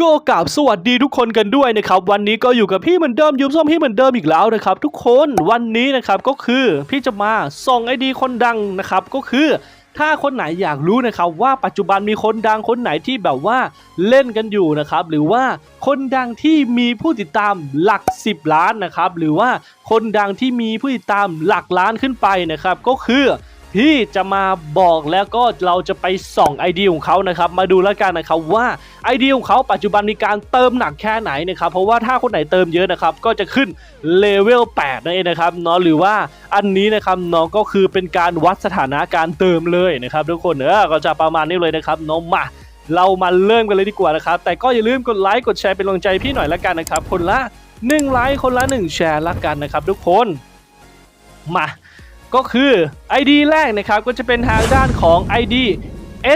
ก็กราบสวัสดีทุกคนกันด้วยนะครับ วันนี้ก็อยู่กับพี่เหมือนเดิมยุบส้มพี่เหมือนเดิมอีกแล้วนะครับ ทุกคนวันนี้นะครับก็คือพี่จะมาส่องไอดีคนดังนะครับ ก็คือถ้าคนไหนอยากรู้นะครับ ว่าปัจจุบันมีคนดังคนไหนที่แบบว่าเล่นกันอยู่นะครับ หรือว่าคนดังที่มีผู้ติดตามหลัก 10 ล้านนะครับ หรือว่าคนดังที่มีผู้ติดตามหลักล้านขึ้นไปนะครับ ก็คือ พี่จะมาบอกแล้วก็เราจะไปส่องไอเดียของเขานะครับ มาดูแล้วกันนะครับว่าไอเดียของเขาปัจจุบันมีการเติมหนักแค่ไหนนะครับ เพราะว่าถ้าคนไหนเติมเยอะนะครับ ก็จะขึ้นเลเวล8นั่นเองนะครับเนาะหรือว่าอันนี้นะครับน้องก็คือเป็นการวัดสถานะการเติมเลยนะครับทุกคนเออก็จะประมาณนี้เลยนะครับน้องมาเรามาเริ่มกันเลยดีกว่านะครับ แต่ก็อย่าลืมกดไลค์กดแชร์เป็นกำลังใจพี่หน่อยละกันนะครับ คนละ1ไลค์คนละ 1 แชร์ละกันนะครับ ทุกคนมา ก็คือ ID แรกนะครับก็จะเป็นทางด้านของ ID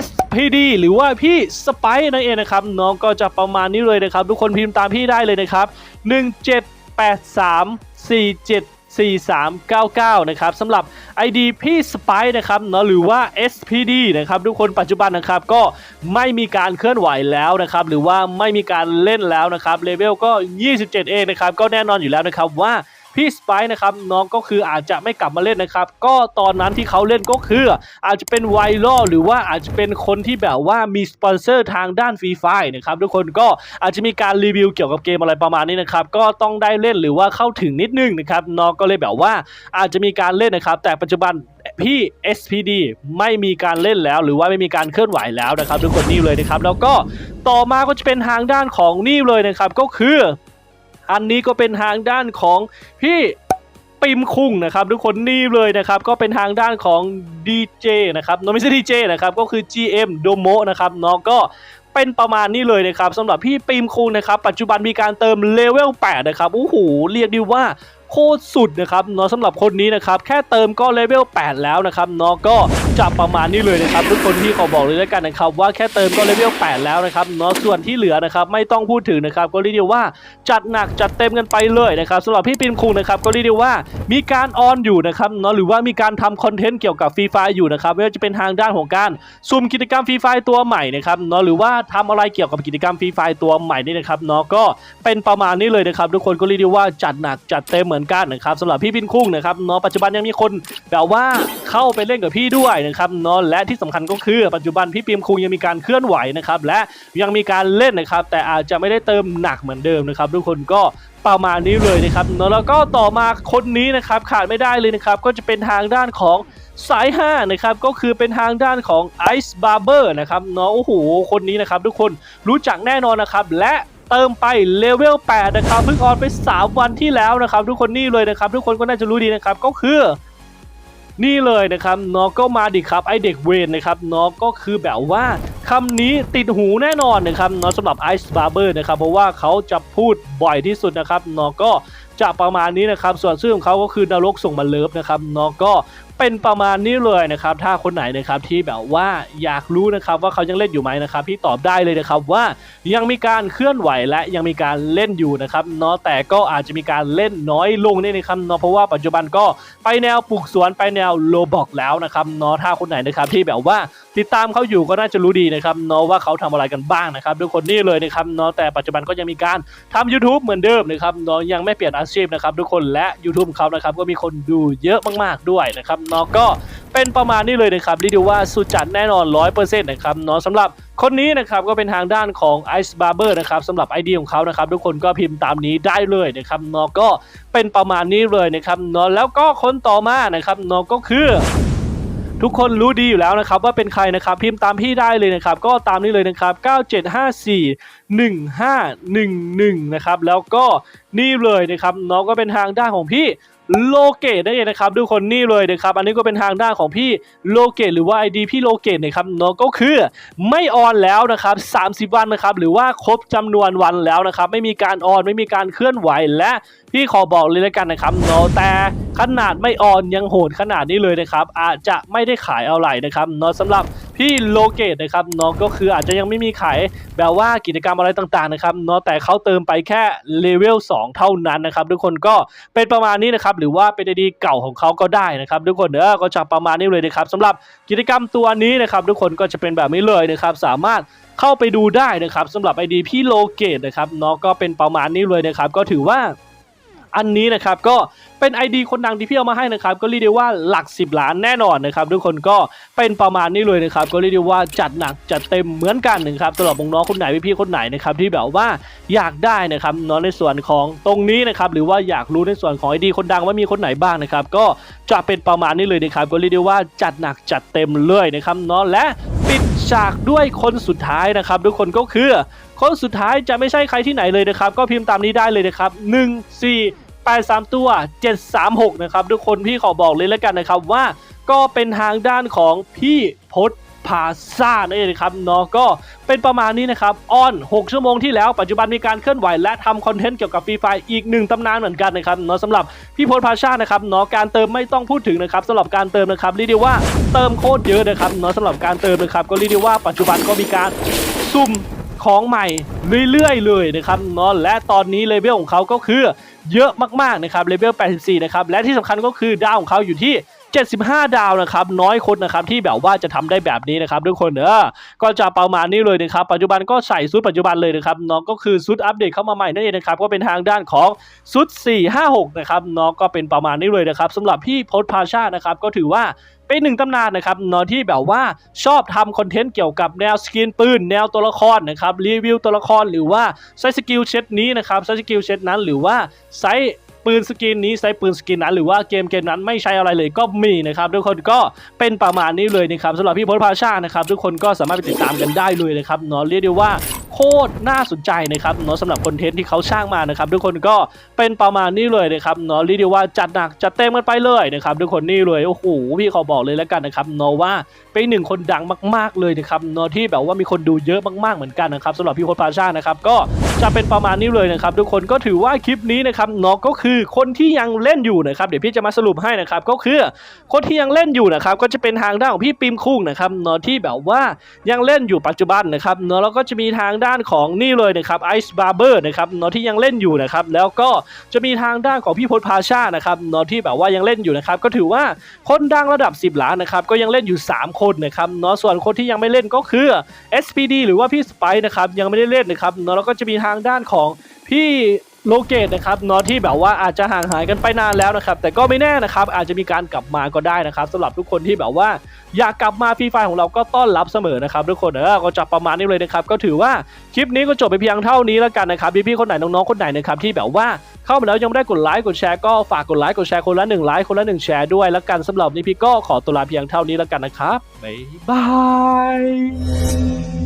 SPD หรือว่าพี่สไปนั่นเองนะครับน้องก็จะประมาณนี้เลยนะครับ ทุกคนพิมพ์ตามพี่ได้เลยนะครับ 1783474399 นะครับสำหรับ ID พี่สไปนะครับเนาะหรือว่า SPD นะครับทุกคนปัจจุบันนะครับก็ไม่มีการเคลื่อนไหวแล้วนะครับหรือว่าไม่มีการเล่นแล้วนะครับเลเวลก็ 27 เองนะครับก็แน่นอนอยู่แล้วนะครับว่า พี่สไปนะครับน้องก็คืออาจจะไม่กลับมาเล่นนะครับ ก็ตอนนั้นที่เขาเล่นก็คือ อาจจะเป็นไวรัลหรือว่าอาจจะเป็นคนที่แบบว่ามีสปอนเซอร์ทางด้านฟรีไฟนะครับทุกคนก็อาจจะมีการรีวิวเกี่ยวกับเกมอะไรประมาณนี้นะครับก็ต้องได้เล่นหรือว่าเข้าถึงนิดนึงนะครับน้องก็เลยแบบว่าอาจจะมีการเล่นนะครับ แต่ปัจจุบันพี่ SPD ไม่มีการเล่นแล้ว หรือว่าไม่มีการเคลื่อนไหวแล้วนะครับทุกคนนี่เลยนะครับ แล้วก็ต่อมาก็จะเป็นทางด้านของนี่เลยนะครับ ก็คือ อันนี้ก็เป็นทางด้านของพี่ปิมคุงนะครับทุกคนนี่เลยนะครับก็เป็นทางด้านของ DJ นะครับน้องไม่ใช่ DJ นะครับก็คือ GM Domo นะครับน้องก็เป็นประมาณนี้เลยนะครับสำหรับพี่ปิมคุงนะครับปัจจุบันมีการเติมเลเวล8นะครับโอ้โหเรียกได้ว่าโคตรสุดนะครับเนาะสำหรับคนนี้นะครับแค่เติมก็เลเวล8แล้วนะครับเนาะก็ จะประมาณนี้เลยนะครับทุกคนที่ขอบอกเลยแล้วกันนะครับว่าแค่เติมก็เลเวล8แล้วนะครับเนาะส่วนที่เหลือนะครับไม่ต้องพูดถึงนะครับก็เรียกได้ว่าจัดหนักจัดเต็มกันไปเลยนะครับสำหรับพี่ปิมคุงนะครับก็เรียกได้ว่ามีการออนอยู่นะครับเนาะหรือว่ามีการทำคอนเทนต์เกี่ยวกับฟรีไฟอยู่นะครับไม่ว่าจะเป็นทางด้านของการซุ่มกิจกรรมฟรีไฟตัวใหม่นะครับเนาะหรือว่าทำอะไรเกี่ยวกับกิจกรรมฟรีไฟตัวใหม่นี่นะครับเนาะก็เป็นประมาณนี้เลยนะครับทุกคนก็เรียกได้ว่าจัดหนักจัดเต็มเหมือนกันนะครับสำหรับพี่ปิมคุงนะครับเนาะปัจจุบันยังมีคนแบบว่าเข้าไปเล่นกับพี่ด้วยนะครับเนาะและที่สำคัญก็คือปัจจุบันพี่ปิมคุงยังมีการเคลื่อนไหวนะครับและยังมีการเล่นนะครับแต่อาจจะไม่ได้เติมหนักเหมือนเดิมนะครับทุกคนก็ประมาณนี้เลยนะครับเนาะแล้วก็ต่อมาคนนี้นะครับขาดไม่ได้เลยนะครับก็จะเป็นทางด้านของสาย5นะครับก็คือเป็นทางด้านของ Ice Barber นะครับเนาะโอ้โหคนนี้นะครับทุกคนรู้จักแน่นอนนะครับและเติมไปเลเวล8นะครับเพิ่งออนไป 3 วันที่แล้วนะครับ ทุกคนนี่เลยนะครับ ทุกคนก็น่าจะรู้ดีนะครับก็คือ นี่เลยนะครับน้องก็มาดิครับไอเด็กเวนนะครับน้องก็คือแบบว่าคำนี้ติดหูแน่นอนนะครับน้องสำหรับไอส์บาร์เบอร์นะครับเพราะว่าเขาจะพูดบ่อยที่สุดนะครับน้องก็จะประมาณนี้นะครับส่วนชื่อของเขาก็คือนรกส่งมาเลิฟนะครับน้องก็ เป็นประมาณนี้เลยนะครับ ถ้าคนไหนนะครับที่แบบว่าอยากรู้นะครับว่าเขายังเล่นอยู่ไหมนะครับพี่ตอบได้เลยนะครับว่ายังมีการเคลื่อนไหวและยังมีการเล่นอยู่นะครับเนาะแต่ก็อาจจะมีการเล่นน้อยลงนี่นะครับเนาะเพราะว่าปัจจุบันก็ไปแนวปลูกสวนไปแนวโลบอกแล้วนะครับเนาะถ้าคนไหนนะครับที่แบบว่าติดตามเขาอยู่ก็น่าจะรู้ดีนะครับเนาะว่าเขาทำอะไรกันบ้างนะครับทุกคนนี่เลยนะครับเนาะแต่ปัจจุบันก็ยังมีการทำ YouTube เหมือนเดิมนะครับเนาะยังไม่เปลี่ยนอาชีพนะครับทุกคนและ YouTube เขานะครับก็มีคนดูเยอะมาก ๆด้วยนะครับเนาะก็เป็นประมาณนี้เลยนะครับเรีด้ว่าสุดจัดแน่นอน 100%นะครับเนาะสำหรับคนนี้นะครับก็เป็นทางด้านของ Ice Barber นะครับสำหรับ ID ของเขานะครับทุกคนก็พิมพ์ตามนี้ได้เลยนะครับเนาะก็เป็นประมาณนี้เลยนะครับเนาะแล้วก็คนต่อมานะครับเนาะก็คือทุกคนรู้ดีอยู่แล้วนะครับว่าเป็นใครนะครับพิมพ์ตามพี่ได้เลยนะครับก็ตามนี้เลยนะครับ 9754 1511 นะครับแล้วก็นี่เลยนะครับน้องก็เป็นทางด้านของพี่ โลเกตนั่นเองนะครับทุกคนนี่เลยนะครับอันนี้ก็เป็นทางด้านของพี่โลเกตหรือว่า ID พี่โลเกตนะครับเน้องก็คือไม่ออนแล้วนะครับ 30 วันนะครับหรือว่าครบจำนวนวันแล้วนะครับไม่มีการออนไม่มีการเคลื่อนไหวและพี่ขอบอกเลยแล้วกันนะครับเนาะแต่ขนาดไม่ออนยังโหดขนาดนี้เลยนะครับอาจจะไม่ได้ขายเอะไหรนะครับเนาะสำหรับ พี่โลเกตนะครับเนาะก็คืออาจจะยังไม่มีขายแบบว่ากิจกรรมอะไรต่างๆนะครับเนาะแต่เขาเติมไปแค่เลเวล2เท่านั้นนะครับทุกคนก็เป็นประมาณนี้นะครับหรือว่าเป็นไอดีเก่าของเขาก็ได้นะครับทุกคนเออก็จะประมาณนี้เลยนะครับสำหรับกิจกรรมตัวนี้นะครับทุกคนก็จะเป็นแบบนี้เลยนะครับสามารถเข้าไปดูได้นะครับสำหรับไอดีพี่โลเกตนะครับเนาะก็เป็นประมาณนี้เลยนะครับก็ถือว่า อันนี้นะครับก็เป็น ID คนดังที่พี่เอามาให้นะครับก็เรียกได้ว่าหลัก 10 ล้านแน่นอนนะครับทุกคนก็เป็นประมาณนี้เลยนะครับก็เรียกได้ว่าจัดหนักจัดเต็มเหมือนกันนะครับสำหรับน้องคนไหนพี่ๆคนไหนนะครับที่แบบว่าอยากได้นะครับเน้องในส่วนของตรงนี้นะครับหรือว่าอยากรู้ในส่วนของ ID คนดังว่ามีคนไหนบ้างนะครับก็จะเป็นประมาณนี้เลยนะครับก็เรียกได้ว่าจัดหนักจัดเต็มเลยนะครับเนาะและปิดฉากด้วยคนสุดท้ายนะครับทุกคนก็คือ คนสุดท้ายจะไม่ใช่ใครที่ไหนเลยนะครับ ก็พิมพ์ตามนี้ได้เลยนะครับ1 4 8 3ตัว 736 นะครับ ทุกคนพี่ขอบอกเลยแล้วกันนะครับว่าก็เป็นทางด้านของพี่พศพาซ่านั่นเองนะครับเนาะก็เป็นประมาณนี้นะครับออน 6 ชั่วโมงที่แล้วปัจจุบันมีการเคลื่อนไหวและทำคอนเทนต์เกี่ยวกับฟรีไฟอีกหนึ่งตำนานเหมือนกันนะครับเนาะสำหรับพี่พศพาซ่านะครับเนาะการเติมไม่ต้องพูดถึงนะครับสำหรับการเติมนะครับเรียกได้ว่าเติมโคตรเยอะนะครับเนาะสำหรับการเติมนะครับก็เรียกได้ว่าปัจจุบันก็มีการซุ่ม ของใหม่เรื่อยๆเลยนะครับเนาะและตอนนี้เลเวลของเขาก็คือเยอะมากๆนะครับเลเวล 84 นะครับ และที่สำคัญก็คือดาวของเขาอยู่ที่ 75 ดาวนะครับ น้อยคนนะครับที่แบบว่าจะทำได้แบบนี้นะครับทุกคนเออก็จะประมาณนี้เลยนะครับ ปัจจุบันก็ใส่ชุดปัจจุบันเลยนะครับเนาะก็คือชุดอัปเดตเข้ามาใหม่นั่นเองนะครับ ก็เป็นทางด้านของชุด456 นะครับเนาะก็เป็นประมาณนี้เลยนะครับสำหรับพี่พศพาชานะครับก็ถือว่า เป็นหนึ่งตำนานนะครับเนาะที่แบบว่าชอบทำคอนเทนต์เกี่ยวกับแนวสกินปืน แนวตัวละครนะครับรีวิวตัวละครหรือว่าใช้สกิลเช็ดนี้นะครับใช้สกิลเช็ดนั้นหรือว่าใช้ปืนสกินนี้ใช้ปืนสกินนั้นหรือว่าเกมเกมนั้นไม่ใช้อะไรเลยก็มีนะครับทุกคนก็เป็นประมาณนี้เลยนะครับสำหรับพี่พลพาชานะครับทุกคนก็สามารถไปติดตามกันได้เลยนะครับเนาะเรียกได้ว่า คตรน่าสนใจนะครับเนาะสำหรับคอนเทนต์ที่เขาสร้างมานะครับทุกคนก็เป็นประมาณนี้เลยนะครับเนาะเรียกได้ว่าจัดหนักจัดเต็มกันไปเลยนะครับทุกคนนี่เลยโอ้โหพี่ขอบอกเลยแล้วกันนะครับเนาะว่าเป็นหนึ่งคนดังมาก ๆเลยนะครับเนาะที่แบบว่ามีคนดูเยอะมากๆเหมือนกันนะครับสำหรับพี่พลพาชานะครับก็ จะเป็นประมาณนี้เลยนะครับทุกคนก็ถือว่าคลิปนี้นะครับเนาะก็คือคนที่ยังเล่นอยู่นะครับเดี๋ยวพี่จะมาสรุปให้นะครับก็คือคนที่ยังเล่นอยู่นะครับก็จะเป็นทางด้านของพี่ปิมคุ้งนะครับเนาะที่แบบว่ายังเล่นอยู่ปัจจุบันนะครับเนาะแล้วก็จะมีทางด้านของนี่เลยนะครับไอซ์บาร์เบอร์นะครับเนาะที่ยังเล่นอยู่นะครับแล้วก็จะมีทางด้านของพี่พลพาชานะครับเนาะที่แบบว่ายังเล่นอยู่นะครับก็ถือว่าคนดังระดับ 10 ล้านนะครับก็ยังเล่นอยู่ 3 คนนะครับเนาะส่วนคนที่ยังไม่เล่นก็คือ SPD หรือว่าพี่สไปนะครับยังไม่ได้เล่นนะครับเนาะแล้วก็จะมีทางด้านของพี่โลเกตนะครับเนาะที่แบบว่าอาจจะห่างหายกันไปนานแล้วนะครับ แต่ก็ไม่แน่นะครับ อาจจะมีการกลับมาก็ได้นะครับสำหรับทุกคนที่แบบว่า อยากกลับมาฟรีไฟของเราก็ต้อนรับเสมอนะครับ ทุกคนเออก็จะประมาณนี้เลยนะครับ ก็ถือว่าคลิปนี้ก็จบไปเพียงเท่านี้แล้วกันนะครับพี่ๆคนไหนน้องๆคนไหนนะครับที่แบบว่าเข้ามาแล้วยังไม่ได้กดไลค์กดแชร์ก็ฝากกดไลค์กดแชร์คนละหนึ่งไลค์คนละหนึ่งแชร์ด้วยแล้วกันสำหรับนี้พี่ก็ขอตัวลาเพียงเท่านี้แล้วกันนะครับบ๊ายบาย